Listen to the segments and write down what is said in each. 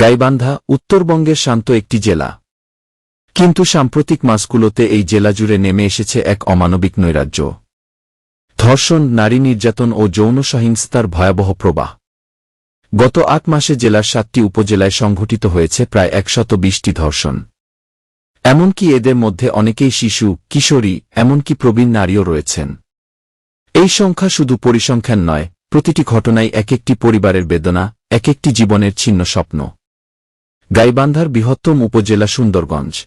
গাইবান্ধা উত্তরবঙ্গের শান্ত একটি জেলা। কিন্তু সাম্প্রতিক মাসগুলোতে এই জেলা জুড়ে নেমে এসেছে এক অমানবিক নৈরাজ্য। ধর্ষণ, নারী নির্যাতন ও যৌন সহিংসতার ভয়াবহ প্রবাহ। গত আট মাসে জেলার সাতটি উপজেলায় সংঘটিত হয়েছে প্রায় একশত বিশটি ধর্ষণ। এমনকি এদের মধ্যে অনেকেই শিশু, কিশোরী, এমনকি প্রবীণ নারীও রয়েছেন। এই সংখ্যা শুধু পরিসংখ্যান নয়, প্রতিটি ঘটনাই এক একটি পরিবারের বেদনা, এক একটি জীবনের ছিন্ন স্বপ্ন। গাইবান্ধার বৃহত্তম উপজেলা সুন্দরগঞ্জ।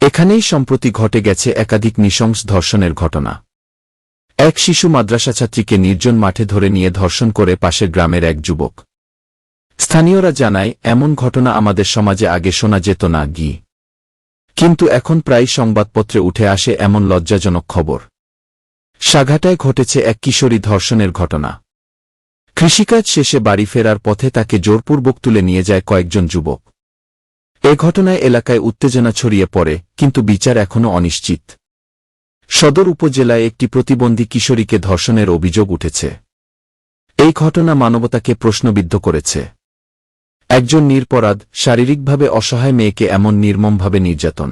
এখানেই সম্প্রতি ঘটে গেছে একাধিক নৃশংস ধর্ষণের ঘটনা। এক শিশু মাদ্রাসা ছাত্রীকে নির্জন মাঠে ধরে নিয়ে ধর্ষণ করে পাশের গ্রামের এক যুবক। স্থানীয়রা জানায়, এমন ঘটনা আমাদের সমাজে আগে শোনা যেত না, গি। কিন্তু এখন প্রায় সংবাদপত্রে উঠে আসে এমন লজ্জাজনক খবর। সাঘাটায় ঘটেছে এক কিশোরী ধর্ষণের ঘটনা। কৃষিকাজ শেষে বাড়ি ফেরার পথে তাকে জোরপূর্বক তুলে নিয়ে যায় কয়েকজন যুবক। এ ঘটনায় এলাকায় উত্তেজনা ছড়িয়ে পড়ে, কিন্তু বিচার এখনও অনিশ্চিত। সদর উপজেলায় একটি প্রতিবন্ধী কিশোরীকে ধর্ষণের অভিযোগ উঠেছে। এই ঘটনা মানবতাকে প্রশ্নবিদ্ধ করেছে। একজন নিরপরাধ, শারীরিকভাবে অসহায় মেয়েকে এমন নির্মমভাবে নির্যাতন।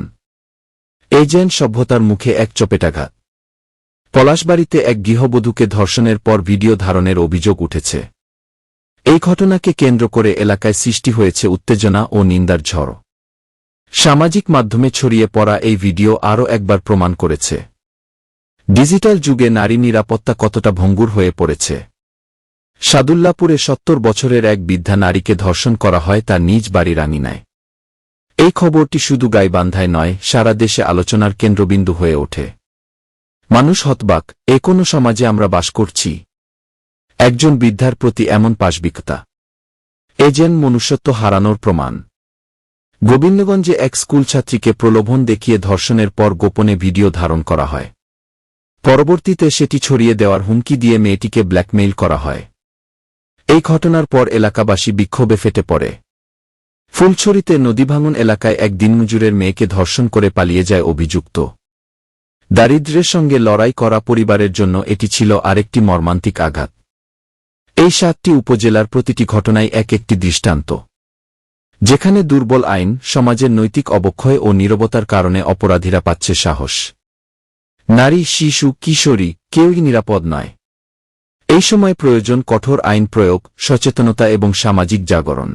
যেন সভ্যতার মুখে এক চপেটাঘাত। পলাশবাড়িতে এক গৃহবধূকে ধর্ষণের পর ভিডিও ধারণের অভিযোগ উঠেছে। এই ঘটনাকে কেন্দ্র করে এলাকায় সৃষ্টি হয়েছে উত্তেজনা ও নিন্দার ঝড়। সামাজিক মাধ্যমে ছড়িয়ে পড়া এই ভিডিও আরও একবার প্রমাণ করেছে। ডিজিটাল যুগে নারী নিরাপত্তা কতটা ভঙ্গুর হয়ে পড়েছে। সাদুল্লাপুরে সত্তর বছরের এক বৃদ্ধা নারীকে ধর্ষণ করা হয় তার নিজ বাড়ির আঙিনায় এই খবরটি শুধু গাইবান্ধায় নয়, সারা দেশে আলোচনার কেন্দ্রবিন্দু হয়ে ওঠে। মানুষ হতবাক, এ কোনো সমাজে আমরা বাস করছি। একজন বৃদ্ধার প্রতি এমন পাশবিকতা। এ যেন মনুষ্যত্ব হারানোর প্রমাণ। গোবিন্দগঞ্জে এক স্কুল ছাত্রীকে প্রলোভন দেখিয়ে ধর্ষণের পর গোপনে ভিডিও ধারণ করা হয়। পরবর্তীতে সেটি ছড়িয়ে দেওয়ার হুমকি দিয়ে মেয়েটিকে ব্ল্যাকমেইল করা হয়। এই ঘটনার পর এলাকাবাসী বিক্ষোভে ফেটে পড়ে। ফুলছড়িতে নদীভাঙন এলাকায় এক দিনমজুরের মেয়েকে ধর্ষণ করে পালিয়ে যায় অভিযুক্ত। দারিদ্র্যের সঙ্গে লড়াই করা পরিবারের জন্য এটি ছিল আরেকটি মর্মান্তিক আঘাত। এই সাতটি উপজেলার প্রতিটি ঘটনাই এক একটি দৃষ্টান্ত। যেখানে দুর্বল আইন, সমাজের নৈতিক অবক্ষয় ও নীরবতার কারণে অপরাধীরা পাচ্ছে সাহস। নারী, শিশু, কিশোরী, কেউই নিরাপদ নয়। এই সময় প্রয়োজন কঠোর আইন প্রয়োগ, সচেতনতা এবং সামাজিক জাগরণ।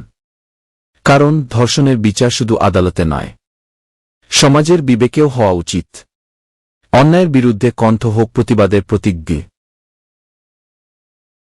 কারণ ধর্ষণের বিচার শুধু আদালতে নয়। সমাজের বিবেকেও হওয়া উচিত। অন্যায়ের বিরুদ্ধে কণ্ঠ হোক প্রতিবাদের প্রতিজ্ঞে।